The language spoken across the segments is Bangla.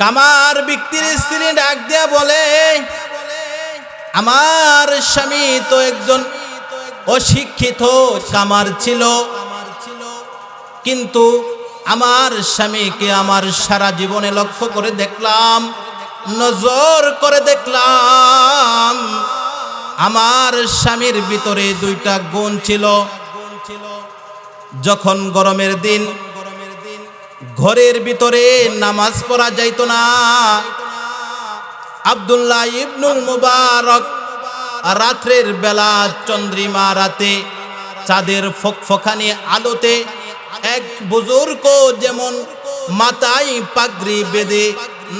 কামার ব্যক্তির স্ত্রী ডাক দিয়া বলে, আমার স্বামী তো একজন অশিক্ষিত কামার ছিল। কিন্তু আমার স্বামীকে আমার সারা জীবনে লক্ষ্য করে দেখলাম, নজর করে দেখলাম, আমার স্বামীর ভিতরে দুইটা গুণ ছিল। যখন গরমের দিন ঘরের ভিতরে নামাজ পড়া যাইত না। আব্দুল্লাহ ইবনুল মুবারক রাত্রের বেলা চন্দ্রিমা রাতে চাঁদের ফকফকানি আলোতে এক বুজুর্গ যেমন মাথায় পাগড়ি বেঁধে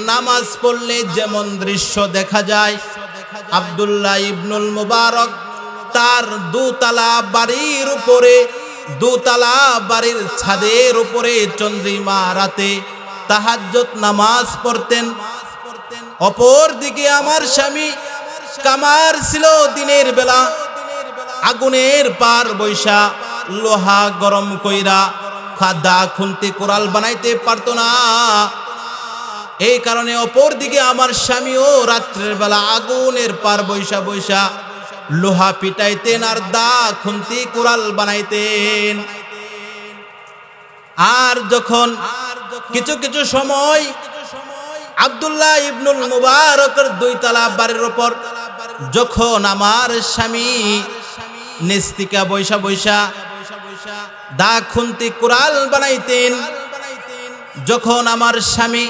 নামাজ পড়লে যেমন দৃশ্য দেখা যায়, আবদুল্লাহ ইবনুল মুবারক তার দুতলা বাড়ির উপরে দুতলা বাড়ির ছাদের উপরে চন্দ্রিমা রাতে তাহাজ্জত নামাজ পড়তেন। অপর দিকে আমার স্বামী কামার ছিল দিনের বেলা। আগুনের পার বৈশা লোহা গরম কইরা খাদা খুনতে কোরাল বানাইতে পারতো না। এই কারণে অপর দিকে আমার স্বামীও রাত্রের বেলা আগুনের পার বৈশা বৈশা লোহা পিটাইতেন আর দা খুন্তি কোরাল বানাইতেন। আর যখন কিছু কিছু সময় আব্দুল্লাহ ইবনুল মুবারকের দুই তালা বাড়ির ওপর যখন আমার স্বামী নিস্তিকা বৈশা বৈশা দা খুন্তি কুরাল বানাইতেন, যখন আমার স্বামী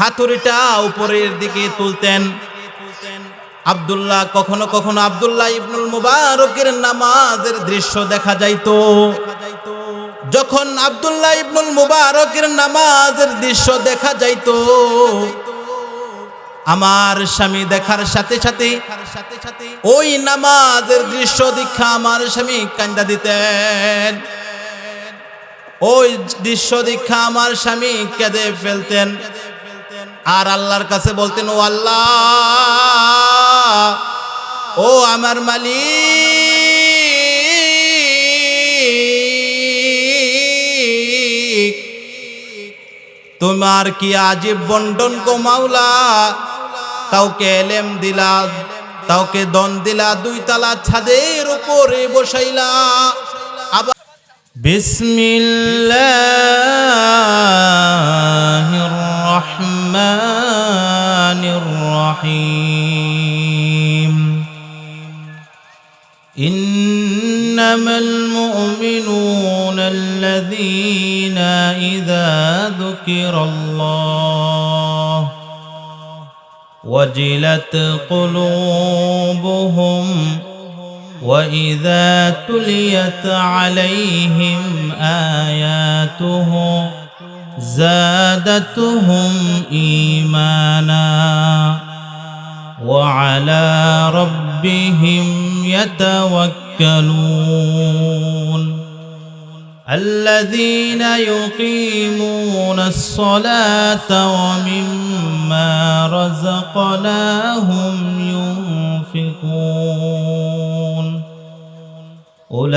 হাতুড়িটা উপরের দিকে তুলতেন আব্দুল্লাহ কখনো কখনো আব্দুল্লাহ ইবনুল মুবারকের নামাজের দৃশ্য দেখা যাইতো। যখন আব্দুল্লাহ ইবনুল মুবারকের নামাজের দৃশ্য দেখা যাইতো, আমার স্বামী দেখার সাথে সাথে ওই নামাজের দৃশ্য দীক্ষা আমার স্বামী কান্দা দিতেন। ওই দৃশ্য দীক্ষা আমার স্বামী কেঁদে ফেলতেন। আর আল্লাহর কাছে বলতেন, ও আল্লাহ ও আমার মালিক, তোমার কি আজীব বন্টন গো মাওলা? কাউকে এলেম দিলা, কাউকে দন দিলা, দুই তালা ছাদের উপরে বসাইলা। আবার বিসমিল্লাহির রহমানির রহিম। إنما المؤمنون الذين إذا ذكر الله وجلت قلوبهم وإذا تليت عليهم آياته زادتهم إيمانا وعلى ربهم يتوكلون. الذين يقيمون الصلاة ومما رزقناهم ينفقون. أولئك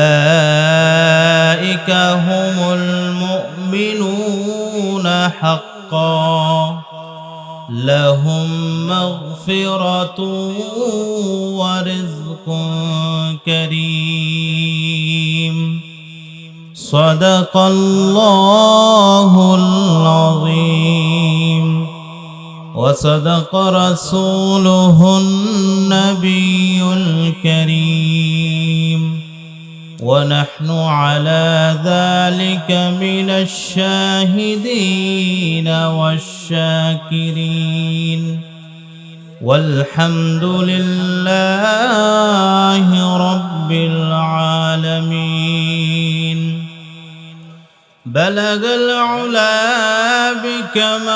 هم المؤمنون حقا. لهم مغفرة ورزق كريم. صدق الله العظيم. وصدق رسوله النبي الكريم. ونحن على ذلك من الشاهدين والشاكرين. والحمد لله رب العالمين. بلغ العلا بكماله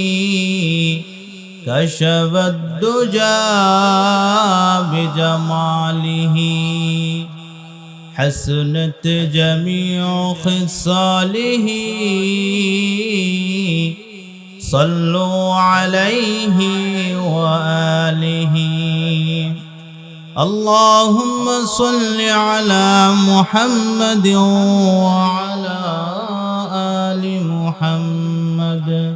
كشف الدجى بجماله حسنت جميع خصاله صلوا عليه وآله اللهم صل على محمد وعلى آل محمد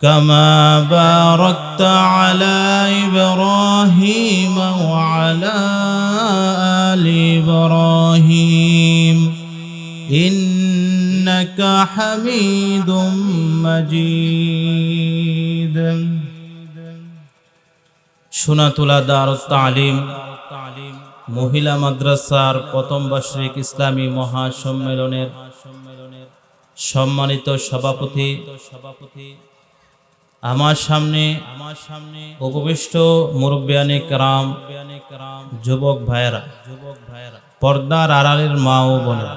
كما باركت على إبراهيم وعلى آل إبراهيم إنك حميد مجيد সোনাতুলা দারুত তালিম মহিলা মাদ্রাসার প্রথম বার্ষিক ইসলামী মহাসম্মেলনের সম্মানিত সভাপতি সভাপতি আমার সামনে আমার সামনে উপবিষ্ট মুরব্বিয়ানে কারাম, যুবক ভাইয়েরা যুবক ভাইয়েরা পর্দার আড়ালের মা ও বোনেরা।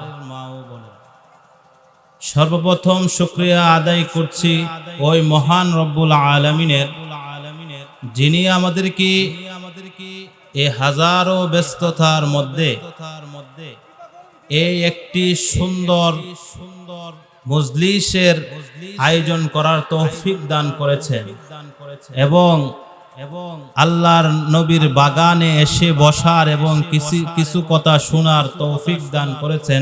সর্বপ্রথম শুক্রিয়া আদায় করছি ওই মহান রব্বুল আলমিনের, যিনি আমাদেরকে এ হাজারো ব্যস্ততার মধ্যে এই একটি সুন্দর মজলিসের আয়োজন করার তৌফিক দান করেছেন। এবং এবং আল্লাহর নবীর বাগানে এসে বসার এবং কিছু কিছু কথা শোনার তৌফিক দান করেছেন।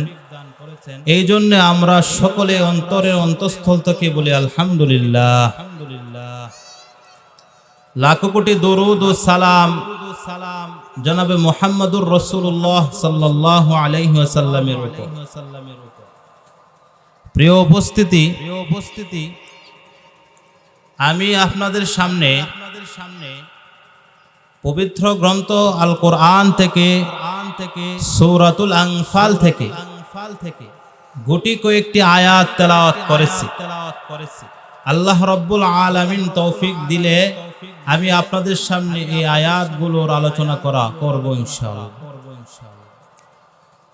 এই জন্য আমরা সকলে অন্তরের অন্তঃস্থল থেকে বলি আলহামদুলিল্লাহ। লাখো কোটি দরুদ ও সালাম সালাম জনাবে মোহাম্মদুর রসুল্লাহ সাল্লাহ উপর। প্রিয় উপস্থিতি প্রিয় উপস্থিতি আমি আপনাদের সামনে আপনাদের সামনে পবিত্র গ্রন্থ আল কোরআন থেকে আন থেকে সৌরাতুল আংফাল থেকে আংফাল থেকে গুটি কয়েকটি আয়াত তেলাওয়াত করেছি তেলাওয়াত করেছি। আল্লাহ রব্বুল আলামিন তৌফিক দিলে আমি আপনাদের সামনে এই আয়াতগুলোর আলোচনা করা করব ইনশাআল্লাহ।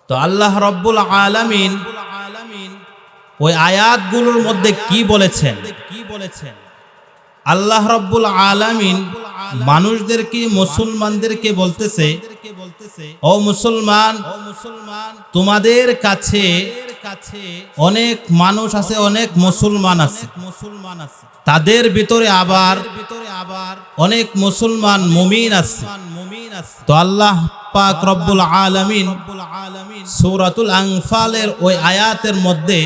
তো আল্লাহ রব্বুল আলামিন ওই আয়াতগুলোর মধ্যে কি বলেছেন? কি বলেছেন আল্লাহ রব্বুল আলামিন মানুষদেরকে, মুসলমানদেরকে বলতেছে, ও মুসলমান, তোমাদের কাছে কাছে অনেক মানুষ আছে, অনেক মুসলমান আছে। মুসলমান আছে তাদের ভিতরে আবার ভিতরে আবার অনেক মুসলমান মুমিন আছে। তো আল্লাহ পাক রব্বুল আলামিন সূরাতুল আনফালের ওই আয়াতের মধ্যে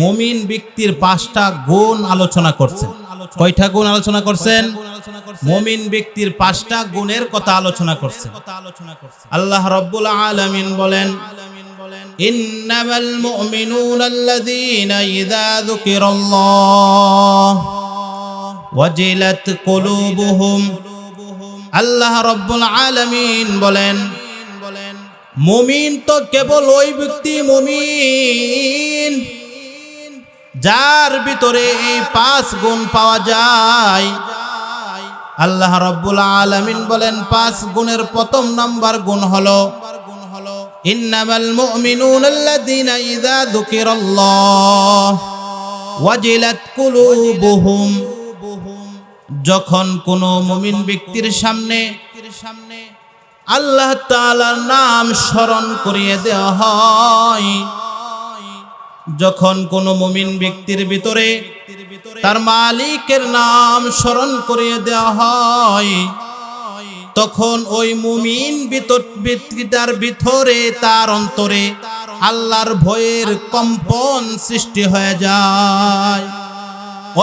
মুমিন ব্যক্তির পাঁচটা গুণ আলোচনা করছেন কয়টা গুণ আলোচনা করছেন মুমিন ব্যক্তির পাঁচটা গুণের কথা আলোচনা করছেন আল্লাহ রব্বুল আলামিন বলেন إنما المؤمنون الذين إذا ذكر الله وجلت قلوبهم আল্লাহ রব্বুল আলামিন বলেন মুমিন তো কেবল ওই ব্যক্তি মুমিন যার ভিতরে এই পাঁচ গুণ পাওয়া যায়। আল্লাহ রব্বুল আলামিন বলেন, পাঁচ গুণের প্রথম নাম্বার গুণ হলো, ইন্নামাল মুমিনুনা আল্লাযীনা ইযা যুকিরাল্লাহ ওয়াজিলাত কুলুবুহুম। যখন কোনো মুমিন ব্যক্তির সামনে সামনে আল্লাহ তাআলার নাম স্মরণ করিয়ে দেওয়া হয় যখন কোনো মুমিন ব্যক্তির ভিতরে তার মালিকের নাম স্মরণ করিয়ে দেওয়া হয়, তখন ওই মুমিন ব্যক্তিটার ভিতরে তার অন্তরে আল্লাহর ভয়ের কম্পন সৃষ্টি হয়ে যায়।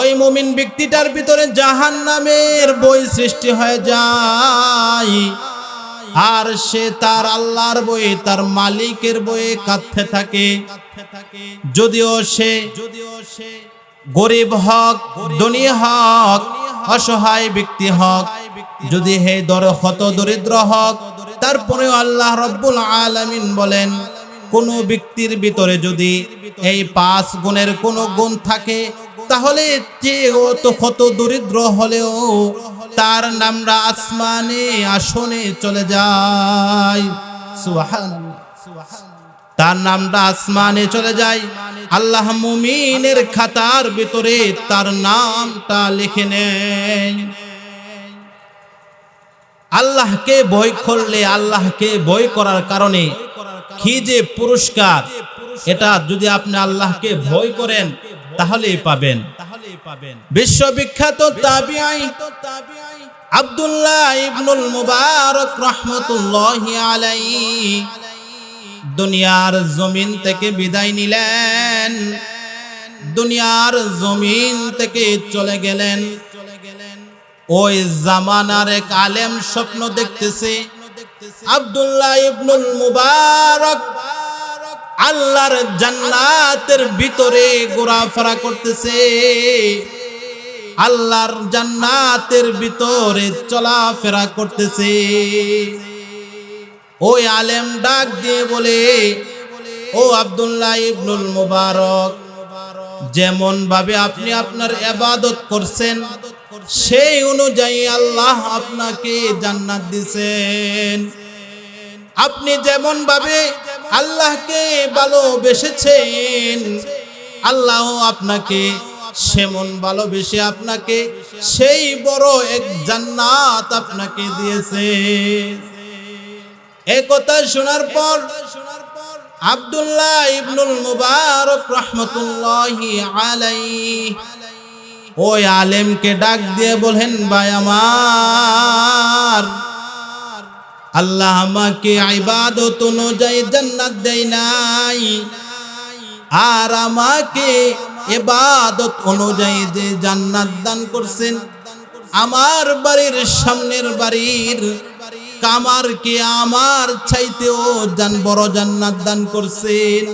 ওই মুমিন ব্যক্তিটার ভিতরে জাহান নামের বই সৃষ্টি হয়ে যায়। আর সে তার আল্লাহর বই তার মালিকের বইয়ে কাঁদতে থাকে। যদিও সে যদিও সে গরিব হক, ধনী হক, অসহায় ব্যক্তি হক, যদি হে দর হত দরিদ্র হক তারপরে আল্লাহ রব্বুল আলামিন বলেন, কোন ব্যক্তির ভিতরে যদি এই পাঁচ গুণের কোন গুণ থাকে, তাহলে যে ও তো কত দরিদ্র হলেও তার নামটা আসমানে, আসনে চলে যায়। তার নামটা আসমানে চলে যায়। আল্লাহ মুমিনের খাতার ভিতরে তার নামটা লিখে নেন আল্লাহকে ভয় করলে, আল্লাহকে ভয় করার কারণে কি যে পুরস্কার, এটা যদি আপনি আল্লাহকে ভয় করেন, তাহলেই পাবেন। বিশ্ববিখ্যাত তাবিআই আব্দুল্লাহ ইবনুল মুবারক রহমতুল্লাহি আলাইহি। দুনিয়ার জমিন থেকে বিদায় নিলেন। দুনিয়ার জমিন থেকে চলে গেলেন। ওই জামানার এক আলেম স্বপ্ন দেখতেছে। আব্দুল্লাহ ইবনুল মুবারক আল্লাহর জান্নাতের ভিতরে ঘোরাফেরা করতেছে। আল্লাহর জান্নাতের ভিতরে চলাফেরা করতেছে। ওই আলেম ডাক দিয়ে বলে, ও আব্দুল্লাহ ইবনুল মুবারক যেমন ভাবে আপনি আপনার এবাদত করছেন, সেই অনুযায়ী আল্লাহ আপনাকে জান্নাত দিছেন। আপনি যেমন ভাবে আল্লাহকে ভালোবেসেছেন, আল্লাহ আপনাকে সেমন ভালোবেসে আপনাকে সেই বড় এক জান্নাত আপনাকে দিয়েছে। এ কথা শোনার পর আব্দুল্লাহ ইবনুল মুবারক রহমতুল্লাহি আলাইহি ওই আলেমকে ডাক দিয়ে বলেন ভাই আমার আল্লাহ আমাকে ইবাদত অনুযায়ী জান্নাত দেয় নাই। আর আমাকে এবাদত অনুযায়ী যে জান্নাত দান করছেন, আমার বাড়ির সামনের বাড়ির কামারকে আমার চাইতেও জান বড় জান্নাত দান করছেন।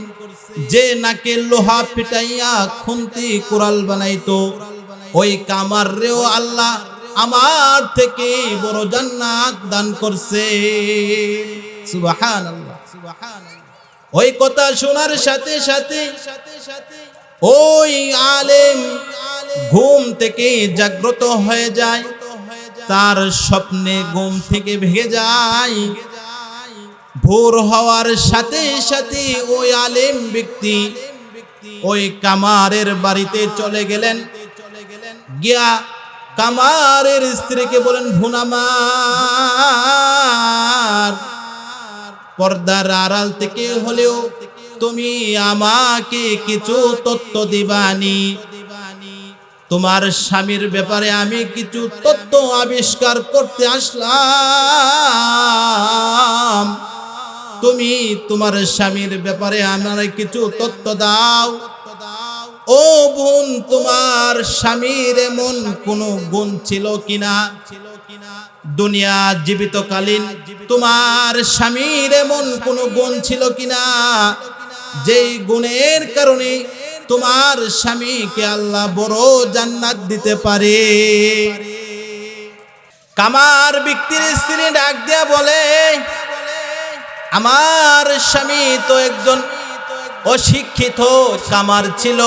যে নাকে লোহা পিটাইয়া খুন্তি কুড়াল বানাইতো, ওই কামার রেও আল্লাহ আমার থেকে বড় জান্নাত দান করছে। সুবাহান ওই কথা শোনার সাথে সাথে ওই আলেম ঘুম থেকে জাগ্রত হয়ে যায়। তার স্বপ্নে ঘুম থেকে ভেঙে যায়। ভোর হওয়ার সাথে সাথে ওই আলেম ব্যক্তি ওই কামারের বাড়িতে চলে গেলেন। গিয়া কামারের স্ত্রীকে বলেন ভুনামার পর্দার আড়াল থেকে হলেও তুমি আমাকে কিছু তথ্য দিবানি। তোমার স্বামীর ব্যাপারে আমি কিছু তথ্য আবিষ্কার করতে আসলাম। তুমি তোমার স্বামীর ব্যাপারে আমার কিছু তথ্য দাও। ও বোন, তোমার স্বামীর এমন কোন গুণ ছিল কিনা? দুনিয়া জীবিতকালীন, তোমার স্বামীর এমন কোন গুণ ছিল কিনা? যেই গুণের কারণে তোমার স্বামীকে আল্লাহ বড় জান্নাত দিতে পারে। কামার ব্যক্তির স্ত্রী ডাক দিয়া বলে, আমার স্বামী তো একজন অশিক্ষিত আমার ছিল।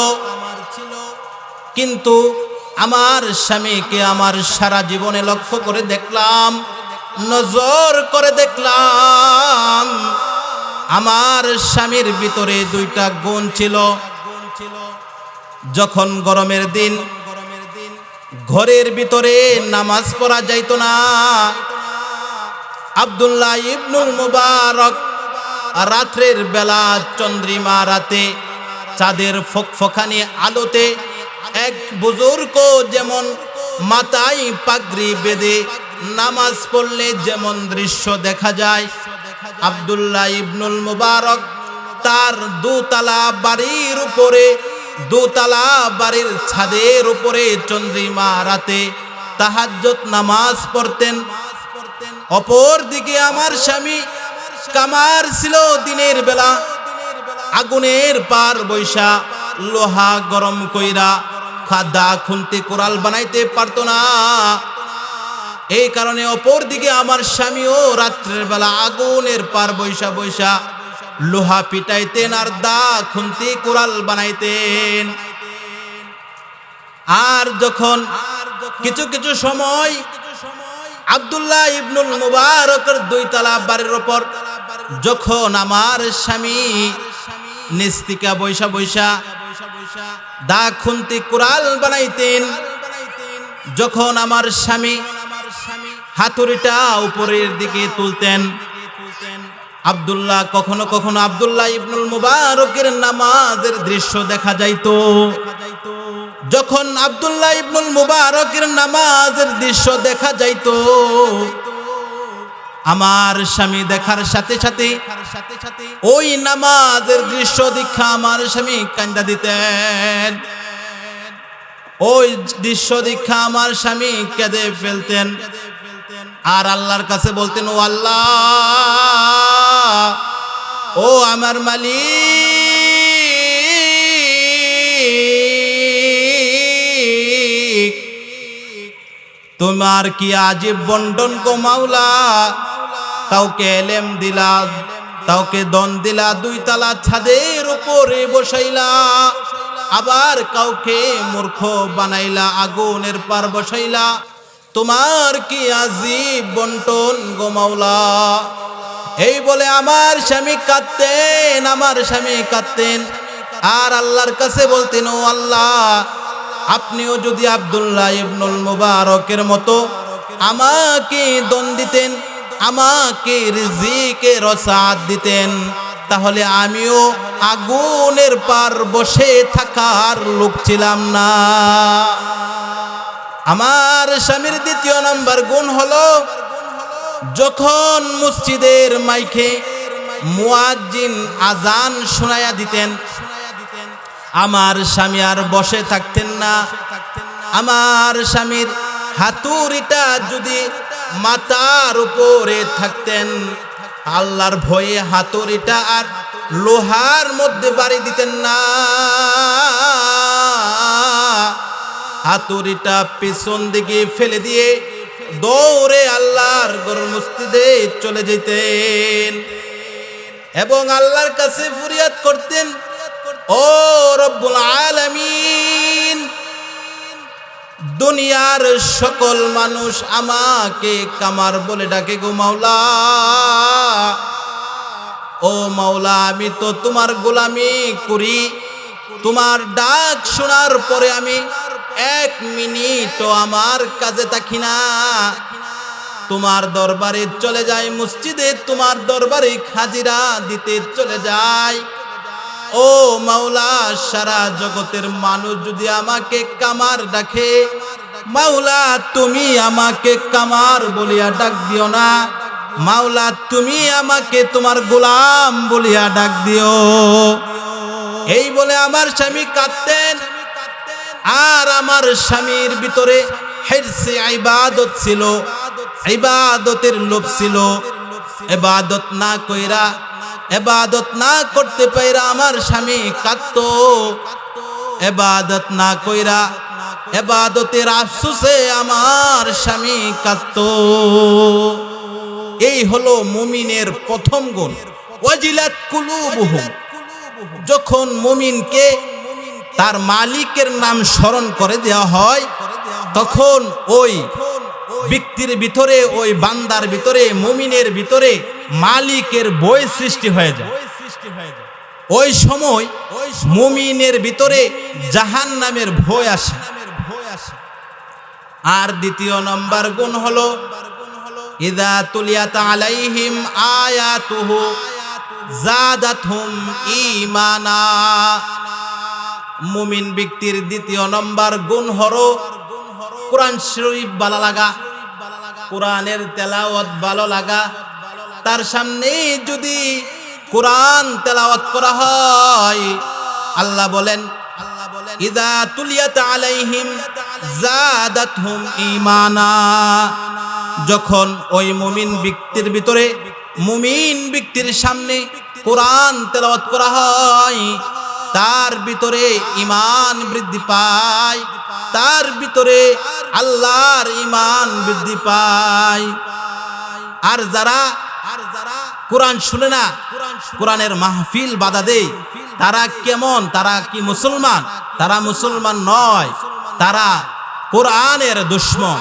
কিন্তু আমার স্বামীকে আমার সারা জীবনে লক্ষ্য করে দেখলাম, নজর করে দেখলাম, আমার স্বামীর ভিতরে দুইটা গুণ ছিল। যখন গরমের দিন, ঘরের ভিতরে নামাজ পড়া যাইত না। আব্দুল্লাহ ইবনুল মুবারক রাত্রের বেলা চন্দ্রিমা রাতে চাঁদের ফকফকানি আলোতে এক বুজুর্গ যেমন মাথায় পাগড়ি বেঁধে নামাজ পড়লে যেমন দৃশ্য দেখা যায়, আব্দুল্লাহ ইবনুল মুবারক তার দুতলা বাড়ির উপরে, দোতলা বাড়ির ছাদের উপরে চন্দ্রিমা রাতে তাহাজ্জত নামাজ পড়তেন। অপর দিকে আমার স্বামী কামার ছিল দিনের বেলা। আগুনের পার বৈশা, লোহা গরম কইরা খাদা খুনতে কোরাল বানাইতে পারতো না। এই কারণে অপর দিকে আমার স্বামীও রাত্রের বেলা আগুনের পার বৈশা বৈশা লোহা পিটাইতেন আর দা খুনতি কোরাল বানাইতেন। আর যখন কিছু কিছু সময় আব্দুল্লাহ ইবনুল মুবারকের দুই তালা বাড়ির ওপর যখন আমার স্বামী নিস্তিকা বৈশা বৈশা দা খুন্তি কুরাল বানাইতেন, যখন আমার স্বামী হাতুড়িটা উপরের দিকে তুলতেন, আব্দুল্লাহ কখনো কখনো আব্দুল্লাহ ইবনুল মুবারকের নামাজের দৃশ্য দেখা যাইত। যখন আব্দুল্লাহ ইবনুল মুবারকের নামাজের দৃশ্য দেখা যাইতো আমার স্বামী দেখার সাথে সাথে ওই নামাজের দৃশ্য দীক্ষা আমার স্বামী কান্দা দিতেন। ওই দৃশ্য দীক্ষা আমার স্বামী কেঁদে ফেলতেন। আর আল্লাহর কাছে বলতেন, ও আল্লাহ, ও আমার মালিক, তোমার কি আজীব বন্টন গো মাওলা? কাউকে এলেম দিলা, কাউকে দন দিলা, দুই তালা ছাদের উপরে বসাইলা, আবার কাউকে মূর্খ বানাইলা, আগুনের পার বসাইলা, তোমার কি আজীব বন্টন গো মাওলা? এই বলে আমার স্বামী কাঁদতেন, আমার স্বামী কাঁদতেন। আর আল্লাহর কাছে বলতেন, ও আল্লাহ, আপনিও যদি আব্দুল্লাহ ইবনুল মুবারকের মতো আমাকে দন দিতেন আমাকে রিজিকে রসাদ দিতেন। তাহলে আমিও আগুনের পার বসে থাকার লোক ছিলাম না। আমার স্বামীর দ্বিতীয় নম্বর গুণ হলো, যখন মসজিদের মাইকে মুয়াজ্জিন আজান শোনায়া দিতেন, আমার স্বামী আর বসে থাকতেন না। আমার স্বামীর হাতুড়িটা যদি মাথার উপরে থাকতেন। আল্লাহর ভয়ে হাতুড়িটা আর লোহার মধ্যে বাড়ি দিতেন না। হাতুড়িটা পেছন দিকে ফেলে দিয়ে দৌড়ে আল্লাহর গরুর মসজিদে চলে যেতেন এবং আল্লাহর কাছে ফুরিয়াদ করতেন, ও রব্বুল আলামিন দুনিয়ার সকল মানুষ আমাকে কামার বলে ডাকে গো মাওলা। ও মাওলা, আমি তো তোমার গোলামি করি। তোমার ডাক শোনার পরে আমি এক মিনিটও আমার কাজে থাকি না। তোমার দরবারে চলে যায় মসজিদে, তোমার দরবারে খাজিরা দিতে চলে যায় ও মাওলা, সারা জগতের মানুষ যদি আমাকে কামার ডাকে, মাওলা, তুমি আমাকে কামার বলিয়া ডাক দিও না। মাওলা, তুমি আমাকে তোমার গোলাম বলিয়া ডাক দিও। এই বলে আমার স্বামী কাঁদতেন। আর আমার স্বামীর ভিতরে হেরসে ইবাদত ছিল, ইবাদতের লোভ ছিল। ইবাদত না কইরা এবাদত না করতে পাইরা আমার স্বামী কাঁদত। এবাদত না কইরা এবাদতের আফসোসে আমার স্বামী কাঁদত। এই হলো মুমিনের প্রথম গুণ। ওয়াজিলাত কুলুবুহুম। যখন মুমিনকে তার মালিকের নাম স্মরণ করে দেওয়া হয়, তখন ওই ব্যক্তির ভিতরে ওই বান্দার ভিতরে মমিনের ভিতরে মালিকের বই সৃষ্টি হয়ে যায়। ওই সময় ওই মুমিনের ভিতরে জাহান নামের ভয় আসে। আর দ্বিতীয় নম্বর গুণ হলো ইদা তুলিয়াত আলাইহিম আয়াতুহু জাদাতহুম ঈমানা। মুমিন ব্যক্তির দ্বিতীয় নম্বর গুণ হলো কোরআন শরীফ বালা লাগা কোরআনের তেলাওয়াত ভালো লাগা, তার সামনে যদি কোরআন তেলাওয়াত করা হয়, আল্লাহ বলেন, ইদা তুলিয়াত আলাইহিম জাদাতহুম ঈমানা। যখন ওই মুমিন ব্যক্তির ভিতরে, মুমিন ব্যক্তির সামনে কোরআন তেলাওয়াত করা হয় তার ভিতরে ইমান বৃদ্ধি পায়, তার ভিতরে আল্লাহর ইমান বৃদ্ধি পায়। আর যারা আর যারা কোরআন শুনে না, কোরআনের মাহফিল বাধা দেয়, তারা কেমন? তারা কি মুসলমান? তারা মুসলমান নয়, তারা কোরআনের দুশ্মন।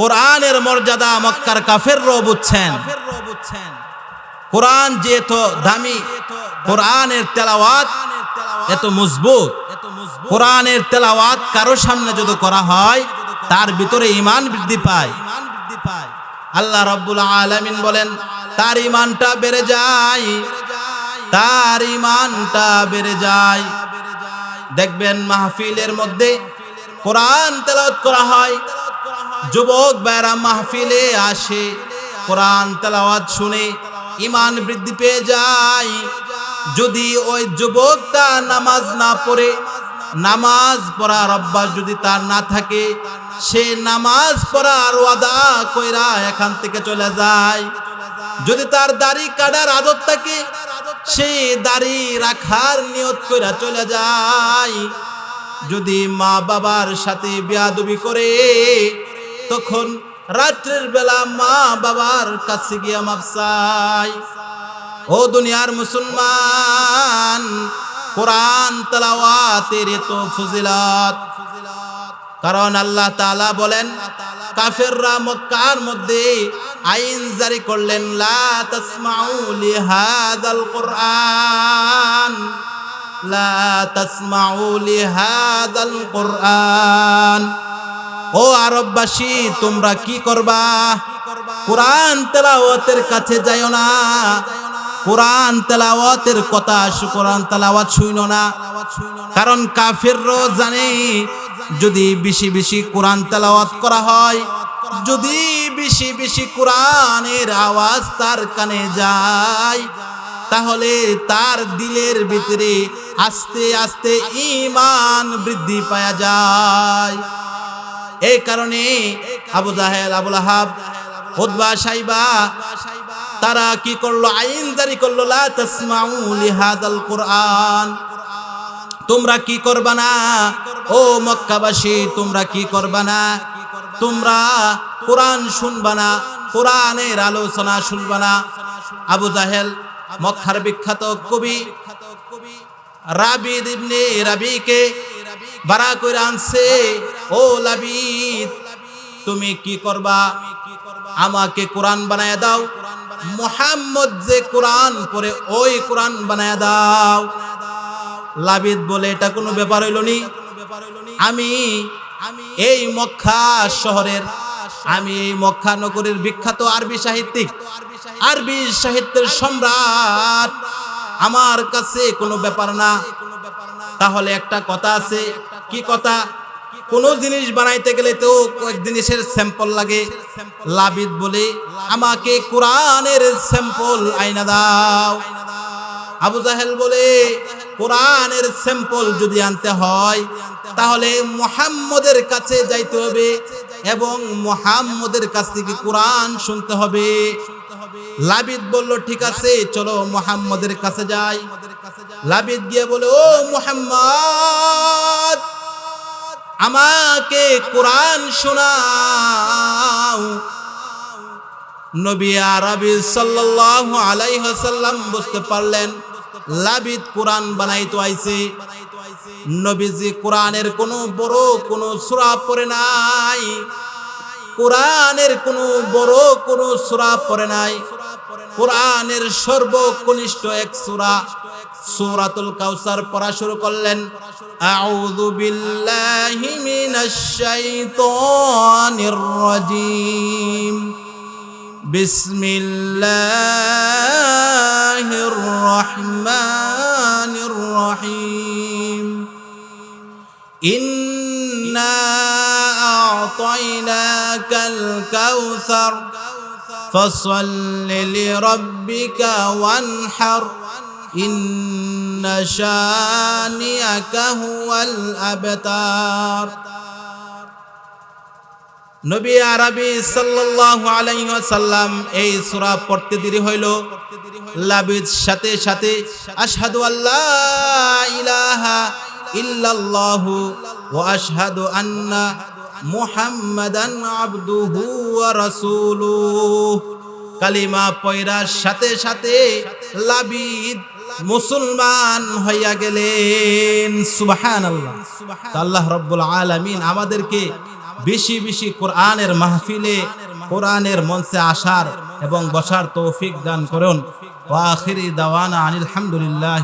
কোরআনের মর্যাদা মক্কার কাফের বুঝছেন। কোরআন যে এত দামি, কোরআনের তেলাওয়াত এত মজবুত, কোরআনের তেলাওয়াত কারও সামনে যদি করা হয়, তার ভিতরে ইমান বৃদ্ধি পায়। আল্লাহ রব্বুল আলামিন বলেন, তার ইমানটা বেড়ে যায়, তার ইমানটা বেড়ে যায়। দেখবেন মাহফিলের মধ্যে কোরআন তেলাওয়াত করা হয়, যুবক বেড়া মাহফিলে আসে, কোরআন তেলাওয়াত শুনে ইমান বৃদ্ধি পেয়ে যায়। যদি ওই যুবকটা নামাজ না পড়ে, নামাজ পড়ার অভ্যাস যদি তার না থাকে, সে নামাজ পড়ার ওয়াদা কইরা এখান থেকে চলে যায়। যদি তার দাড়ি কাটার আদত থাকে, সে দাড়ি রাখার নিয়ত কইরা চলে যায়। যদি মা বাবার সাথে বিয়াদবি করে, তখন রাত্রের বেলা মা বাবার কাছে গিয়া মাপসাই ও দুনিয়ার মুসলমান, কোরআন, তালাওয়াতের তো ফজিলত। কারণ আল্লাহ তাআলা বলেন, কাফেররা মক্কার মধ্যে আইন জারি করলেন, লা তাসমাউ লিহাযাল কোরআন, লা তাসমাউ লিহাযাল কোরআন। ও আরববাসী, তোমরা কি করবা? কোরআন তেলাওয়াতের কাছে যাইও না। কোরআন তেলাওয়াতের কথা কোরআন তেলাওয়াত শুইনো না। কারণ কাফেরও জানে, যদি বেশি বেশি কোরআন তেলাওয়াত করা হয়, যদি বেশি বেশি কোরআনের আওয়াজ তার কানে যায়, তাহলে তার দিলের ভিতরে আস্তে আস্তে ইমান বৃদ্ধি পাওয়া যায়। এই কারণে আবু জাহেল আবুল আহাব উদ্বা সাইবা, তারা কি করল? আইন জারি করল, লা তাসমাউ লিহাদাল কোরআন। তোমরা কি করবা না? ও মক্কাবাসী, তোমরা কি করবা না? তোমরা কোরআন শুনবা না, কোরআনের আলোচনা শুনবা না। আবু জাহেল, মক্কার বিখ্যাত কবি রাবিদ ইবনে রাবিকে বারা কইরা আনছে। ও লাবিদ, তুমি কি করবা? আমাকে কোরআন বানায় দাও। মোহাম্মদ যে কোরআন পরে ওই কোরআন বানায় দাও। লাবিদ বলে, এটা কোনো ব্যাপার হইল নি। আমি এই মক্কা শহরের, আমি এই মক্কা নগরীর বিখ্যাত আরবি সাহিত্যিক। আরবি সাহিত্যের সম্রাট। আমার কাছে কোনো ব্যাপার না। তাহলে একটা কথা আছে কি কথা? কোন জিনিস বানাইতে গেলে তো কয়েক জিনিসের স্যাম্পল লাগে। লাবিদ বলে, আমাকে কোরআনের স্যাম্পল আইনা দাও। আবু জাহেল বলে, কোরআনের স্যাম্পল যদি আনতে হয়, তাহলে মুহাম্মদের কাছে যাইতে হবে এবং মুহাম্মদের কাছ থেকে কোরআন শুনতে হবে। লাবিদ বলল, ঠিক আছে, চলো মুহাম্মদের কাছে যাই। লাবিদ গিয়ে বলে, ও মুহাম্মদ আমাকে কোরআন শোনাও। নবী আরবি সাল্লাল্লাহু আলাইহি ওয়াসাল্লাম বুঝতে পারলেন, লাবিদ কোরআন বানাইতো আইছে। নবীজি কোরআনের কোনো বড় কোনো সূরা পড়ে নাই। কোরআনের কোনো বড় কোনো সূরা পড়ে নাই। কোরআনের সর্বকনিষ্ঠ এক সূরা, সূরাতুল কাউসার পড়া শুরু করলেন। আউযু বিল্লাহি মিনাশ শাইতানির রাজিম বিসমিল্লাহির রহমানির রহিম ইন্না আ'তাইনাকাল কাউসার فصل لربك وانحر إن شانئك هو الأبتار নবী আরবি সাল্লাল্লাহু আলাইহি ওয়াসাল্লাম এই সূরা পড়তে দেরি হইল লাবিদ সাথে সাথে আশহাদু আল্লা ইলাহা ইল্লাল্লাহু ওয়া আশহাদু আন্না মুহাম্মাদান আবদুহু ওয়া রাসূলুহু। কালিমা পয়রার সাথে সাথে লাবিদ মুসলমান হইয়া গেলেন। সুবাহান আল্লাহ আল্লাহ রব্বুল আলামিন আমাদেরকে বেশি বেশি কোরআনের মাহফিলে, কোরআনের মঞ্চে আসার এবং বসার তৌফিক দান করুন। ওয়া আখিরি দাওয়ানা আনিল হামদুলিল্লাহ।